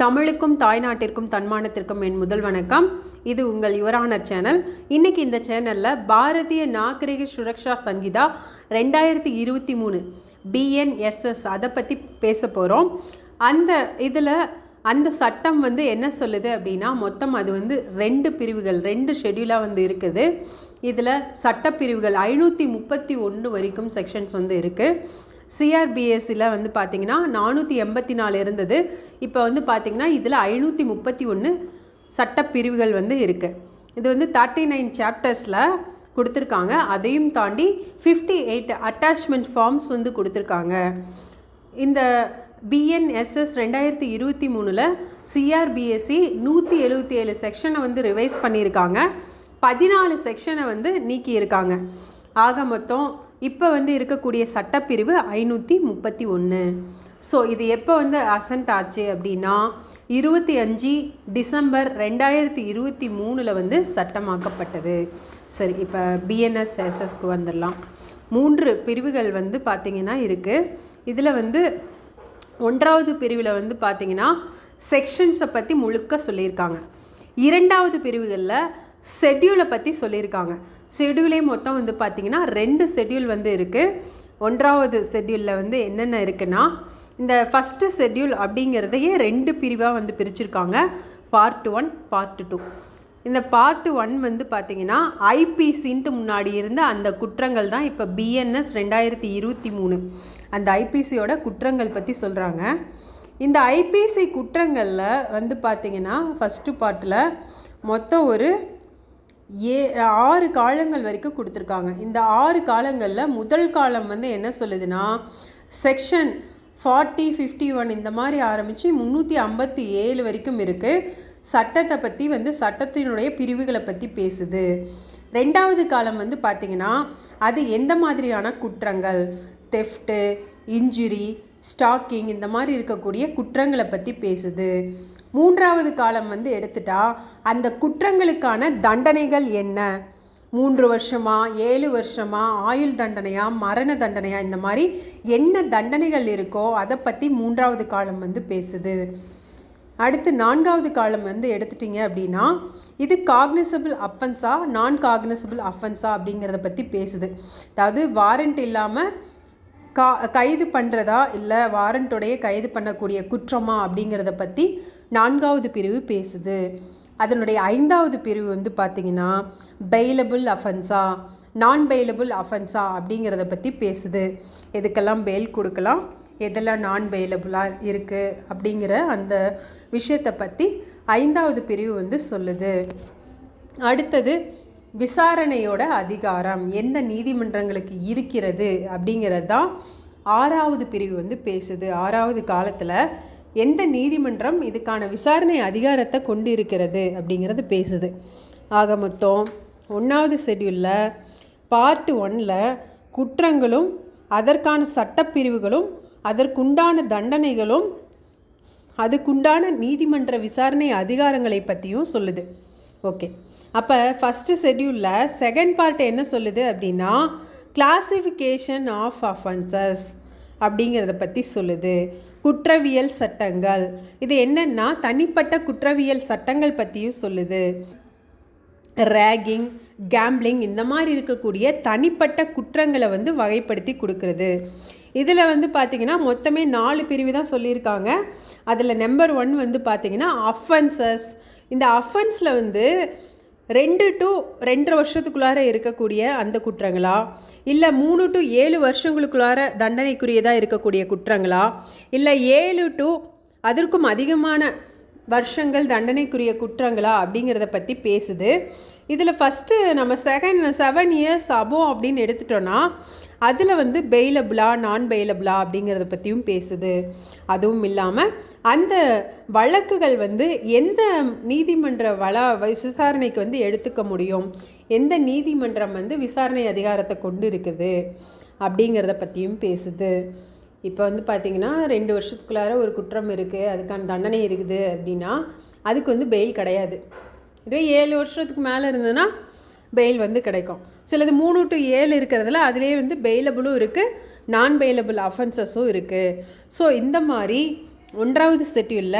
தமிழுக்கும் தாய்நாட்டிற்கும் தன்மானத்திற்கும் என் முதல் வணக்கம். இது உங்கள் யுவரானர் சேனல். இன்னைக்கு இந்த சேனலில் பாரதிய நாகரிக சுரக்ஷா சங்கீதா ரெண்டாயிரத்தி இருபத்தி மூணு பிஎன்எஸ்எஸ் அதை பற்றி பேச போகிறோம் அந்த இதில் அந்த சட்டம் வந்து என்ன சொல்லுது அப்படின்னா மொத்தம் அது வந்து ரெண்டு பிரிவுகள் ரெண்டு ஷெட்யூலாக வந்து இருக்குது. இதில் சட்டப்பிரிவுகள் ஐநூற்றி முப்பத்தி ஒன்று வரைக்கும் செக்ஷன்ஸ் வந்து இருக்குது சிஆர்பிஎஸ்சியில் வந்து பார்த்திங்கன்னா நானூற்றி எண்பத்தி நாலு இருந்தது. இப்போ வந்து பார்த்திங்கன்னா இதில் ஐநூற்றி முப்பத்தி ஒன்று சட்டப்பிரிவுகள் வந்து இருக்குது இது வந்து தேர்ட்டி நைன் சாப்டர்ஸில் கொடுத்துருக்காங்க. அதையும் தாண்டி ஃபிஃப்டி எயிட் அட்டாச்மெண்ட் ஃபார்ம்ஸ் வந்து கொடுத்துருக்காங்க. இந்த பிஎன்எஸ்எஸ் ரெண்டாயிரத்தி இருபத்தி மூணில் சிஆர்பிஎஸ்சி நூற்றி எழுபத்தி ஏழு செக்ஷனை வந்து ரிவைஸ் பண்ணியிருக்காங்க. பதினாலு செக்ஷனை வந்து நீக்கியிருக்காங்க. ஆக மொத்தம் இப்போ வந்து இருக்கக்கூடிய சட்டப்பிரிவு ஐநூற்றி முப்பத்தி ஒன்று ஸோ இது எப்போ வந்து அசன்ட் ஆச்சு அப்படின்னா இருபத்தி அஞ்சு டிசம்பர் ரெண்டாயிரத்தி இருபத்தி மூணில் வந்து சட்டமாக்கப்பட்டது. சரி இப்போ பிஎன்எஸ்எஸ்எஸ்க்கு வந்துடலாம். மூன்று பிரிவுகள் வந்து பார்த்திங்கன்னா இருக்குது இதில் வந்து ஒன்றாவது பிரிவில் வந்து பார்த்திங்கன்னா செக்ஷன்ஸை பற்றி முழுக்க சொல்லியிருக்காங்க. இரண்டாவது பிரிவுகளில் ஷெட்யூலை பற்றி சொல்லியிருக்காங்க. ஷெட்யூலே மொத்தம் வந்து பார்த்திங்கன்னா ரெண்டு ஷெட்யூல் வந்து இருக்குது ஒன்றாவது ஷெட்யூலில் வந்து என்னென்ன இருக்குன்னா இந்த ஃபஸ்ட்டு ஷெட்யூல் அப்படிங்கிறதையே ரெண்டு பிரிவாக வந்து பிரிச்சிருக்காங்க. பார்ட் ஒன் பார்ட் டூ இந்த பார்ட் ஒன் வந்து பார்த்திங்கன்னா ஐபிசின்ட்டு முன்னாடி இருந்த அந்த குற்றங்கள் தான் இப்போ பிஎன்எஸ் ரெண்டாயிரத்தி இருபத்தி மூணு. அந்த ஐபிசியோட குற்றங்கள் பற்றி சொல்கிறாங்க இந்த ஐபிசி குற்றங்களில் வந்து பார்த்திங்கன்னா ஃபஸ்ட்டு பார்ட்டில் மொத்தம் ஒரு ஏ ஆறு காலங்கள் வரைக்கும் கொடுத்துருக்காங்க. இந்த ஆறு காலங்களில் முதல் காலம் வந்து என்ன சொல்லுதுன்னா செக்ஷன் ஃபார்ட்டி ஃபிஃப்டி ஒன் இந்த மாதிரி ஆரம்பித்து முந்நூற்றி ஐம்பத்தி ஏழு வரைக்கும் இருக்குது சட்டத்தை பற்றி வந்து சட்டத்தினுடைய பிரிவுகளை பற்றி பேசுது. ரெண்டாவது காலம் வந்து பார்த்திங்கன்னா அது எந்த மாதிரியான குற்றங்கள்? தெஃப்ட்டு இன்ஜுரி ஸ்டாக்கிங் இந்த மாதிரி இருக்கக்கூடிய குற்றங்களை பற்றி பேசுது. மூன்றாவது காலம் வந்து எடுத்துட்டா அந்த குற்றங்களுக்கான தண்டனைகள் என்ன? மூன்று வருஷமா ஏழு வருஷமா ஆயுள் தண்டனையா மரண தண்டனையா இந்த மாதிரி என்ன தண்டனைகள் இருக்கோ அதை பற்றி மூன்றாவது காலம் வந்து பேசுது. அடுத்து நான்காவது காலம் வந்து எடுத்துட்டிங்க அப்படின்னா இது காக்னிசபிள் அஃபென்ஸா நான் காக்னிசபிள் அஃபென்ஸா அப்படிங்கிறத பற்றி பேசுது. அதாவது வாரண்ட் இல்லாமல் கா கைது பண்ணுறதா இல்லை வாரண்ட்டுடைய கைது பண்ணக்கூடிய குற்றமா அப்படிங்கிறத பற்றி நான்காவது பிரிவு பேசுது. அதனுடைய ஐந்தாவது பிரிவு வந்து பார்த்திங்கன்னா பெயிலபிள் அஃபென்ஸா நான் பெயிலபிள் அஃபென்ஸா அப்படிங்கிறத பற்றி பேசுது. எதுக்கெல்லாம் பெயில் கொடுக்கலாம் எதெல்லாம் நான் பெயிலபிளாக இருக்குது அப்படிங்கிற அந்த விஷயத்தை பற்றி ஐந்தாவது பிரிவு வந்து சொல்லுது. அடுத்தது விசாரணையோட அதிகாரம் எந்த நீதிமன்றங்களுக்கு இருக்கிறது அப்படிங்கிறது தான் ஆறாவது பிரிவு வந்து பேசுது. ஆறாவது காலத்தில் எந்த நீதிமன்றம் இதுக்கான விசாரணை அதிகாரத்தை கொண்டு இருக்கிறது அப்படிங்கிறது பேசுது. ஆக மொத்தம் ஒன்றாவது ஷெட்யூலில் பார்ட் ஒனில் குற்றங்களும் அதற்கான சட்டப்பிரிவுகளும் அதற்குண்டான தண்டனைகளும் அதுக்குண்டான நீதிமன்ற விசாரணை அதிகாரங்களை பற்றியும் சொல்லுது. ஓகே அப்போ ஃபஸ்ட்டு ஷெட்யூலில் செகண்ட் பார்ட் என்ன சொல்லுது அப்படின்னா கிளாசிஃபிகேஷன் ஆஃப் அஃபென்சஸ் அப்படிங்கிறத பற்றி சொல்லுது. குற்றவியல் சட்டங்கள். இது என்னென்னா தனிப்பட்ட குற்றவியல் சட்டங்கள் பற்றியும் சொல்லுது. ரேகிங் கேம்பிளிங் இந்த மாதிரி இருக்கக்கூடிய தனிப்பட்ட குற்றங்களை வந்து வகைப்படுத்தி கொடுக்குறது. இதில் வந்து பார்த்திங்கன்னா மொத்தமே நாலு பிரிவு தான் சொல்லியிருக்காங்க. அதில் நம்பர் ஒன் வந்து பார்த்திங்கன்னா அஃபென்சஸ் இந்த அஃபென்ஸில் வந்து ரெண்டு டு ரெண்டரை வருஷத்துக்குள்ளார இருக்கக்கூடிய அந்த குற்றங்களா? இல்லை மூணு டு ஏழு வருஷங்களுக்குள்ளார தண்டனைக்குரியதாக இருக்கக்கூடிய குற்றங்களா? இல்லை ஏழு டு அதற்கும் அதிகமான வருஷங்கள் தண்டனைக்குரிய குற்றங்களா அப்படிங்கிறத பற்றி பேசுது. இதில் ஃபஸ்ட்டு நம்ம செகண்ட் செவன் இயர்ஸ் அபோ அப்படின்னு எடுத்துட்டோன்னா அதில் வந்து பெயிலபிளா நான் பெயிலபிளா அப்படிங்கிறத பற்றியும் பேசுது. அதுவும் இல்லாமல் அந்த வழக்குகள் வந்து எந்த நீதிமன்ற வள விசாரணைக்கு வந்து எடுத்துக்க முடியும்? எந்த நீதிமன்றம் வந்து விசாரணை அதிகாரத்தை கொண்டு இருக்குது? அப்படிங்கிறத பற்றியும் பேசுது. இப்போ வந்து பார்த்திங்கன்னா ரெண்டு வருஷத்துக்குள்ளார ஒரு குற்றம் இருக்குது அதுக்கான தண்டனை இருக்குது அப்படின்னா அதுக்கு வந்து பெயில் கிடையாது. இதே ஏழு வருஷத்துக்கு மேலே இருந்ததுன்னா பெயில் வந்து கிடைக்கும். சிலது மூணு டு ஏழு இருக்கிறதுல அதிலே வந்து பெயிலபிளும் இருக்குது நான் பெயிலபிள் அஃபென்சஸும் இருக்குது ஸோ இந்த மாதிரி ஒன்றாவது செட்டியுள்ள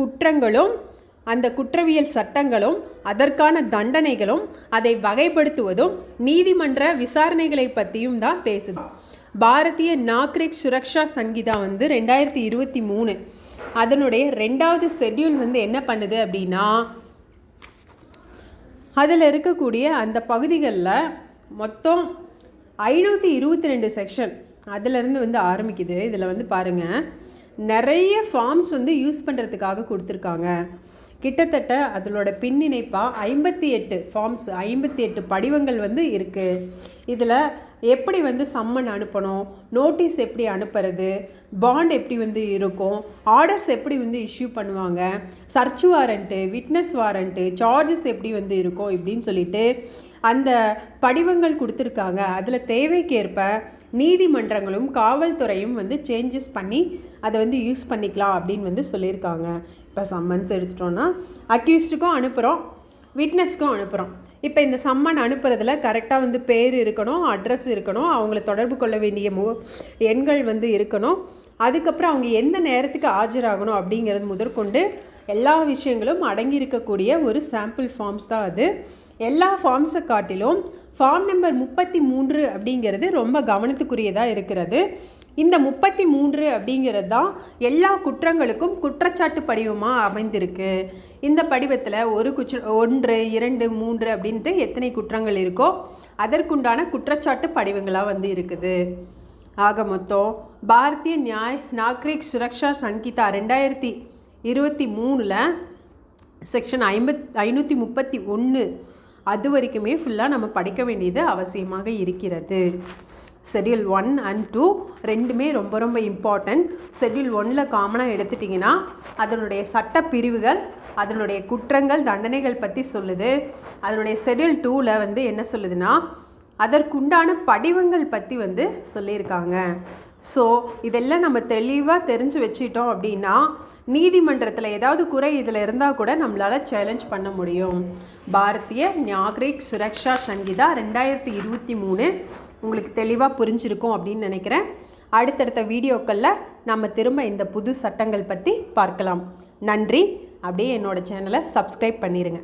குற்றங்களும் அந்த குற்றவியல் சட்டங்களும் அதற்கான தண்டனைகளும் அதை வகைப்படுத்துவதும் நீதிமன்ற விசாரணைகளை பற்றியும் தான் பேசுது. பாரதிய நாக்ரிக் சுரக்ஷா சங்கீதா வந்து ரெண்டாயிரத்தி இருபத்தி மூணு. அதனுடைய ரெண்டாவது ஷெட்யூல் வந்து என்ன பண்ணுது அப்படின்னா அதில் இருக்கக்கூடிய அந்த பகுதிகளில் மொத்தம் ஐநூற்றி இருபத்தி ரெண்டு செக்ஷன் அதிலேருந்து வந்து ஆரம்பிக்குது. இதில் வந்து பாருங்கள் நிறைய ஃபார்ம்ஸ் வந்து யூஸ் பண்ணுறதுக்காக கொடுத்துருக்காங்க. கிட்டத்தட்ட அதனோட பின்னிணைப்பாக ஐம்பத்தி எட்டு ஃபார்ம்ஸ் ஐம்பத்தி எட்டு படிவங்கள் வந்து இருக்குது இதில் எப்படி வந்து சம்மன் அனுப்பணும்? நோட்டீஸ் எப்படி அனுப்புறது? பாண்ட் எப்படி வந்து இருக்கும்? ஆர்டர்ஸ் எப்படி வந்து இஷ்யூ பண்ணுவாங்க? Search warrant witness warrant charges எப்படி வந்து இருக்கும்? இப்படின்னு சொல்லிட்டு அந்த படிவங்கள் கொடுத்துருக்காங்க. அதில் தேவைக்கேற்ப நீதிமன்றங்களும் காவல்துறையும் வந்து சேஞ்சஸ் பண்ணி அதை வந்து யூஸ் பண்ணிக்கலாம் அப்படின்னு வந்து சொல்லியிருக்காங்க. இப்போ சம்மன்ஸ் எடுத்துட்டோன்னா அக்யூஸ்டுக்கும் அனுப்புகிறோம் விட்னஸ்க்கும் அனுப்புகிறோம் இப்போ இந்த சம்மன் அனுப்புறதுல கரெக்டாக வந்து பேர் இருக்கணும் அட்ரஸ் இருக்கணும் அவங்கள தொடர்பு கொள்ள வேண்டிய மு எண்கள் வந்து இருக்கணும். அதுக்கப்புறம் அவங்க எந்த நேரத்துக்கு ஆஜராகணும் அப்படிங்கிறது முதற்கொண்டு எல்லா விஷயங்களும் அடங்கி இருக்கக்கூடிய ஒரு சாம்பிள் ஃபார்ம்ஸ் தான் அது. எல்லா ஃபார்ம்ஸை காட்டிலும் ஃபார்ம் நம்பர் முப்பத்தி மூன்று அப்படிங்கிறது ரொம்ப கவனத்துக்குரியதாக இருக்கிறது. இந்த முப்பத்தி மூன்று அப்படிங்கிறது தான் எல்லா குற்றங்களுக்கும் குற்றச்சாட்டு படிவமாக அமைந்திருக்கு. இந்த படிவத்தில் ஒரு குற்ற ஒன்று இரண்டு மூன்று அப்படின்ட்டு எத்தனை குற்றங்கள் இருக்கோ அதற்குண்டான குற்றச்சாட்டு படிவங்களாக வந்து இருக்குது. ஆக மொத்தம் பாரதிய நியாய் நாக்ரிக் சுரக்ஷா சன்கிதா ரெண்டாயிரத்தி இருபத்தி மூணில் செக்ஷன் ஐம்பத் ஐநூற்றி முப்பத்தி ஒன்று அது வரைக்குமே ஃபுல்லாக நம்ம படிக்க வேண்டியது அவசியமாக இருக்கிறது. ஷெட்யூல் ஒன் அண்ட் டூ ரெண்டுமே ரொம்ப ரொம்ப இம்பார்ட்டண்ட் ஷெட்யூல் ஒன்னில் காமனாக எடுத்துட்டிங்கன்னா அதனுடைய சட்ட பிரிவுகள் அதனுடைய குற்றங்கள் தண்டனைகள் பற்றி சொல்லுது. அதனுடைய ஷெட்யூல் டூவில் வந்து என்ன சொல்லுதுன்னா அதற்குண்டான படிவங்கள் பற்றி வந்து சொல்லியிருக்காங்க. ஸோ இதெல்லாம் நம்ம தெளிவாக தெரிஞ்சு வச்சிட்டோம் அப்படின்னா நீதிமன்றத்தில் ஏதாவது குறை இதில் இருந்தால் கூட நம்மளால் சேலஞ்ச் பண்ண முடியும். பாரதிய நாகரிக் சுரக்ஷா சங்கீதா ரெண்டாயிரத்தி இருபத்தி மூணு உங்களுக்கு தெளிவாக புரிஞ்சிருக்கும் அப்படின்னு நினைக்கிறேன். அடுத்தடுத்த வீடியோக்களில் நம்ம திரும்ப இந்த புது சட்டங்கள் பற்றி பார்க்கலாம். நன்றி. அப்படியே என்னோடய சேனலை சப்ஸ்கிரைப் பண்ணிடுங்க